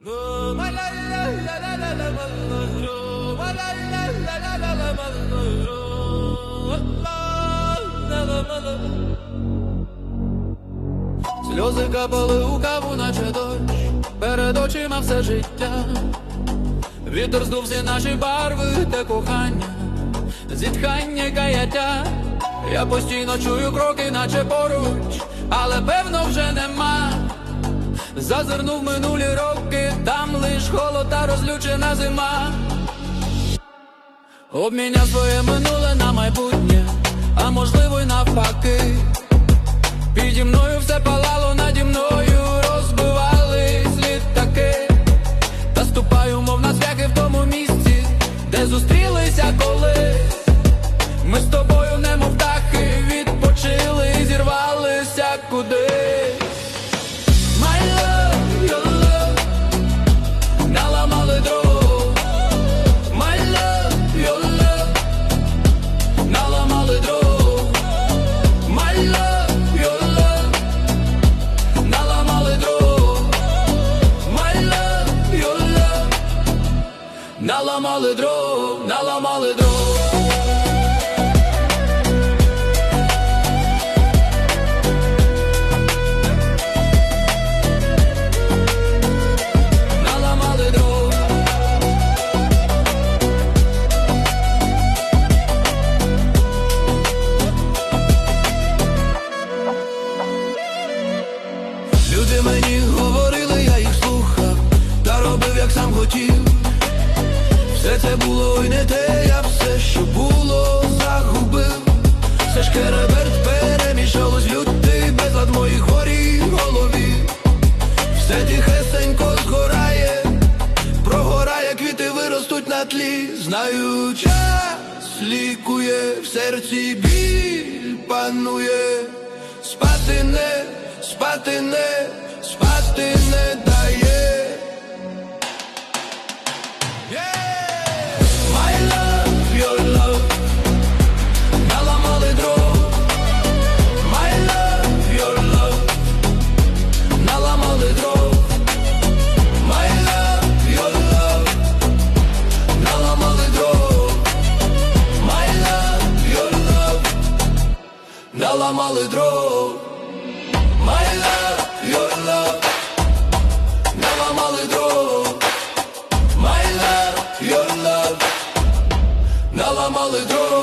Сльози капали у каву, наче дощ, перед очима все життя. Вітер здув всі наші барви та кохання, зітхання каяття. Я постійно чую кроки, наче поруч, але певно вже нема. Зазирнув минулі роки, там лиш холод та розлючена зима. Обміняв своє минуле на майбутнє, а можливо й навпаки. Піді мною все палало наді мною, розбивались літаки. Та ступаю, мов на свяки в тому місці, де зустрілися колись. Ми з тобою, немов птахи, відпочили і зірвалися кудись. Наламали дров, наламали дров. Люди мені говорили, я їх слухав, та робив, як сам хотів. Все було й не те, я все, що було, загубив. Все ж кереберт перемішалось в лютий безлад моїх хворій голові. Все тихесенько згорає, прогорає, квіти виростуть на тлі. Знаю, час лікує, в серці біль панує, спати не, спати не, спати не наламали дров. My love, your love, наламали дров. My love, your love, наламали дров.